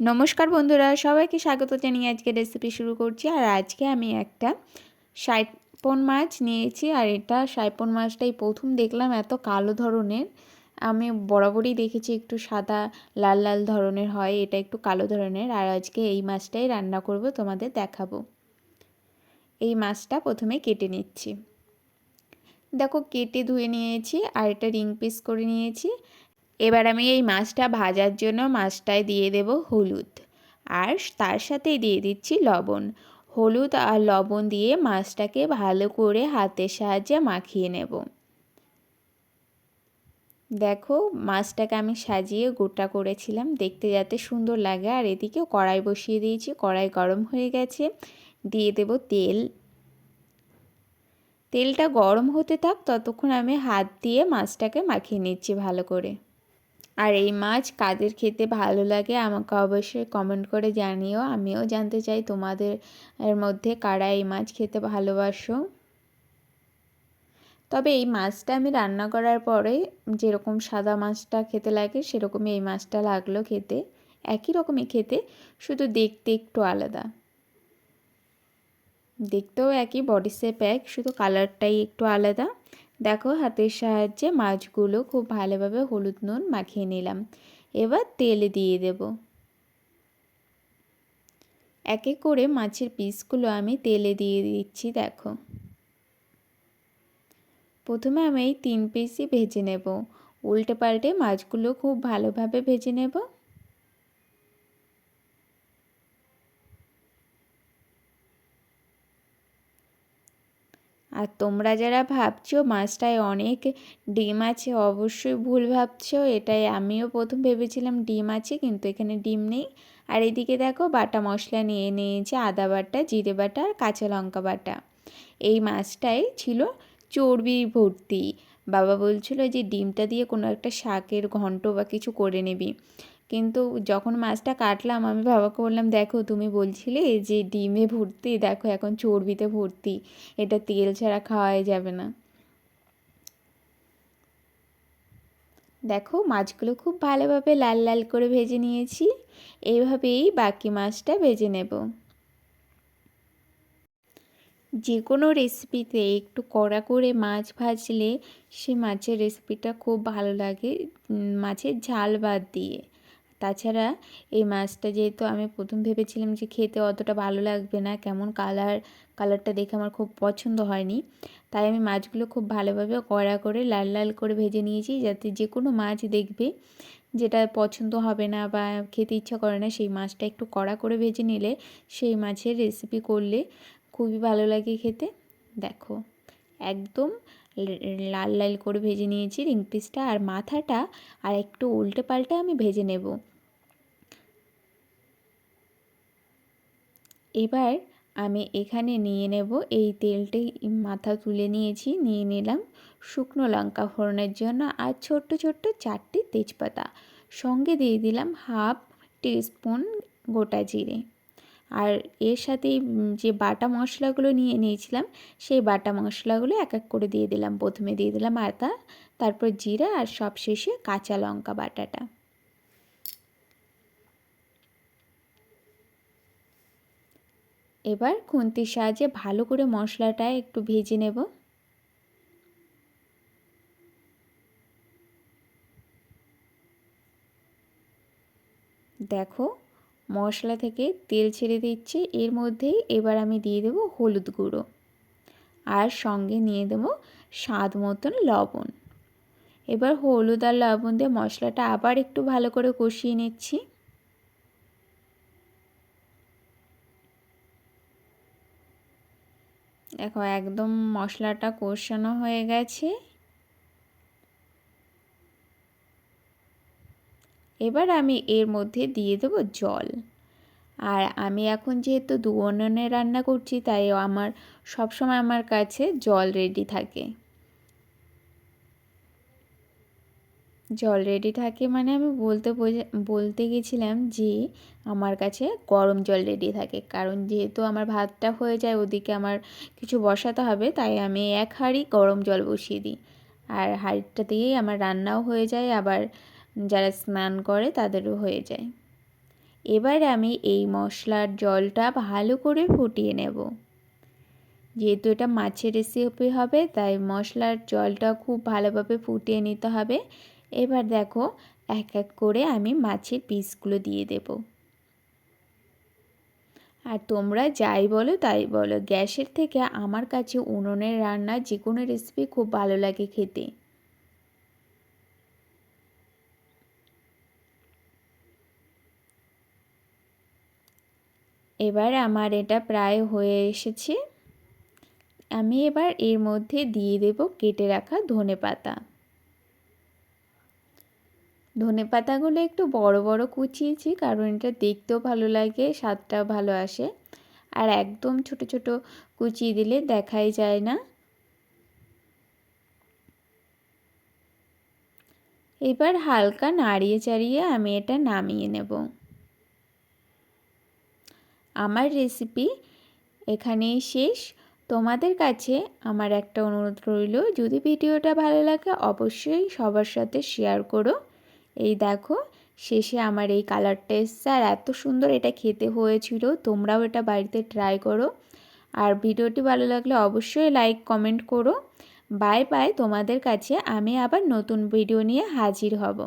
নমস্কার বন্ধুরা, সবাইকে স্বাগত জানিয়ে আজকে রেসিপি শুরু করছি। আর আজকে আমি একটা সাইপন মাছ নিয়েছি, আর এটা সাইপন মাছটাই প্রথম দেখলাম এত কালো ধরনের। আমি বরাবরই দেখেছি একটু সাদা, লাল লাল ধরনের হয়, এটা একটু কালো ধরনের। আর আজকে এই মাছটাই রান্না করব, তোমাদের দেখাবো। এই মাছটা প্রথমে কেটে নিচ্ছি। দেখো, কেটে ধুয়ে নিয়েছি, আর এটা রিং পিস করে নিয়েছি। এবার আমি এই মাছটা ভাজার জন্য মাছটায় দিয়ে দেব হলুদ। আর তার সাথে দিয়ে দিচ্ছি লবণ। হলুদ আর লবণ দিয়ে মাছটাকে ভালো করে হাতের সাহায্যে মাখিয়ে নেব। দেখো, মাছটাকে আমি সাজিয়ে গোটা করেছিলাম। দেখতে যাতে সুন্দর লাগে। আর এদিকে কড়াই বসিয়ে দিয়েছি। কড়াই গরম হয়ে গেছে। দিয়ে দেব তেল। তেলটা গরম হতে থাক, ততক্ষণ আমি হাত দিয়ে মাছটাকে মাখিয়ে নিচ্ছি ভালো করে। আর এই মাছ কাদের খেতে ভালো লাগে আমাকে অবশ্যই কমেন্ট করে জানিও। আমিও জানতে চাই তোমাদের মধ্যে কারা এই মাছ খেতে ভালোবাসো। তবে এই মাছটা আমি রান্না করার পরে যেরকম সাদা মাছটা খেতে লাগে সেরকমই এই মাছটা লাগল খেতে। একই রকমই খেতে, শুধু দেখতে একটু আলাদা। দেখতেও একই বডি শেপ এক, শুধু কালারটাই একটু আলাদা। দেখো হাতের সাহায্যে মাছগুলো খুব ভালোভাবে হলুদ নুন মাখিয়ে নিলাম। এবার তেল দিয়ে দেব। এক করে মাছের পিসগুলো আমি তেলে দিয়ে দিচ্ছি, দেখো। প্রথমে আমি এই তিন পিসই ভেজে নেব। উল্টে পাল্টে মাছগুলো খুব ভালোভাবে ভেজে নেব। আর তোমরা যারা ভাবছ মাছটায় অনেক ডিম আছে, অবশ্যই ভুল ভাবছ। এটাই আমিও প্রথম ভেবেছিলাম ডিম আছে, কিন্তু এখানে ডিম নেই। আর এদিকে দেখো বাটা মশলা নিয়ে নিয়েছে, আদা বাটা, জিরে বাটা আর কাঁচা লঙ্কা বাটা। এই মাছটাই ছিল চর্বি ভর্তি। বাবা বলছিল যে ডিমটা দিয়ে কোনো একটা শাকের ঘন্ট বা কিছু করে নিবি। কিন্তু যখন মাছটা কাটলাম, আমি বাবাকে বললাম, দেখো, তুমি বলছিলে যে ডিমে ভর্তি, দেখো এখন চর্বিতে ভর্তি, এটা তেল ছাড়া খাওয়াই যাবে না। দেখো, মাছগুলো খুব ভালোভাবে লাল লাল করে ভেজে নিয়েছি এইভাবেই বাকি মাছটা ভেজে নেব। যে কোনো রেসিপিতে একটু কড়া করে মাছ ভাজলে সে মাছের রেসিপিটা খুব ভালো লাগে মাছের ঝাল বাদ দিয়ে। তাছাড়া এই মাছটা যেহেতু আমি প্রথম ভেবেছিলাম যে খেতে অতটা ভালো লাগবে না, কেমন কালার কালারটা দেখে আমার খুব পছন্দ হয়নি, তাই আমি মাছগুলো খুব ভালোভাবে কড়া করে লাল লাল করে ভেজে নিয়েছি, যাতে যে কোনো মাছ দেখবে যেটা পছন্দ হবে না বা খেতে ইচ্ছা করে না, সেই মাছটা একটু কড়া করে ভেজে নিলে সেই মাছের রেসিপি করলে খুবই ভালো লাগে খেতে। দেখো, একদম লাল লাল করে ভেজে নিয়েছি রিং পিসটা আর মাথাটা আর একটু উল্টে পাল্টে আমি ভেজে নেব। এবার আমি এখানে নিয়ে নেব এই তেলটি। মাথা তুলে নিয়েছি, নিয়ে নিলাম শুকনো লঙ্কা ফোড়নের জন্য আর ছোট্ট ছোট্ট চারটি তেজপাতা। সঙ্গে দিয়ে দিলাম হাফ টিস্পুন গোটা জিরে। আর এর সাথে যে বাটা মশলাগুলো নিয়ে নিয়েছিলাম, সেই বাটা মশলাগুলো এক এক করে দিয়ে দিলাম। প্রথমে দিয়ে দিলাম আদা, তারপর জিরা আর সব শেষে কাঁচা লঙ্কা বাটাটা। এবার খুন্তির সাহায্যে ভালো করে মশলাটা একটু ভেজে নেব। দেখো, মশলা থেকে তেল ছেড়ে দিচ্ছি, এর মধ্যেই এবার আমি দিয়ে দেবো হলুদ গুঁড়ো। আর সঙ্গে নিয়ে দেবো স্বাদ মতন লবণ। এবার হলুদ আর লবণ দিয়ে মশলাটা আবার একটু ভালো করে কষিয়ে নিচ্ছি। দেখো, একদম মশলাটা কষানো হয়ে গেছে। এবার আমি এর মধ্যে দিয়ে দেবো জল। আর আমি এখন যেহেতু দু উনুনে রান্না করছি, তাই আমার সবসময় আমার কাছে জল রেডি থাকে। জল রেডি থাকে মানে আমি বলতে বলতে গেছিলাম যে আমার কাছে গরম জল রেডি থাকে। কারণ যেহেতু আমার ভাতটা হয়ে যায়, ওদিকে আমার কিছু বসাতে হবে, তাই আমি এক হাঁড়ি গরম জল বসিয়ে দিই। আর হাঁড়িটা দিয়েই আমার রান্নাও হয়ে যায়, আবার যারা স্নান করে তাদেরও হয়ে যায়। এবার আমি এই মশলার জলটা ভালো করে ফুটিয়ে নেব। যেহেতু এটা মাছের রেসিপি হবে, তাই মশলার জলটা খুব ভালোভাবে ফুটিয়ে নিতে হবে। এবার দেখো এক এক করে আমি মাছের পিসগুলো দিয়ে দেব। আর তোমরা যাই বলো তাই বলো, গ্যাসের থেকে আমার কাছে উনুনের রান্না যে কোনো রেসিপি খুব ভালো লাগে খেতে। এবার আমার এটা প্রায় হয়ে এসেছে। আমি এবার এর মধ্যে দিয়ে দেব কেটে রাখা ধনে পাতা ধনে পাতাগুলো একটু বড় বড় কুচিয়েছি, কারণ এটা দেখতেও ভালো লাগে, স্বাদটাও ভালো আসে। আর একদম ছোট ছোট কুচিয়ে দিলে দেখাই যায় না। এবার হালকা নাড়িয়ে চাড়িয়ে আমি এটা নামিয়ে নেব। আমার রেসিপি এখানেই শেষ। তোমাদের কাছে আমার একটা অনুরোধ রইল, যদি ভিডিওটা ভালো লাগে অবশ্যই সবার সাথে শেয়ার করো। এই দেখো, শেষে আমার এই কালারটা এসছে আর এত সুন্দর এটা খেতে হয়েছিল, তোমরাও এটা বাড়িতে ট্রাই করো। আর ভিডিওটি ভালো লাগলে অবশ্যই লাইক কমেন্ট করো। বাই বাই তোমাদের কাছে আমি আবার নতুন ভিডিও নিয়ে হাজির হব।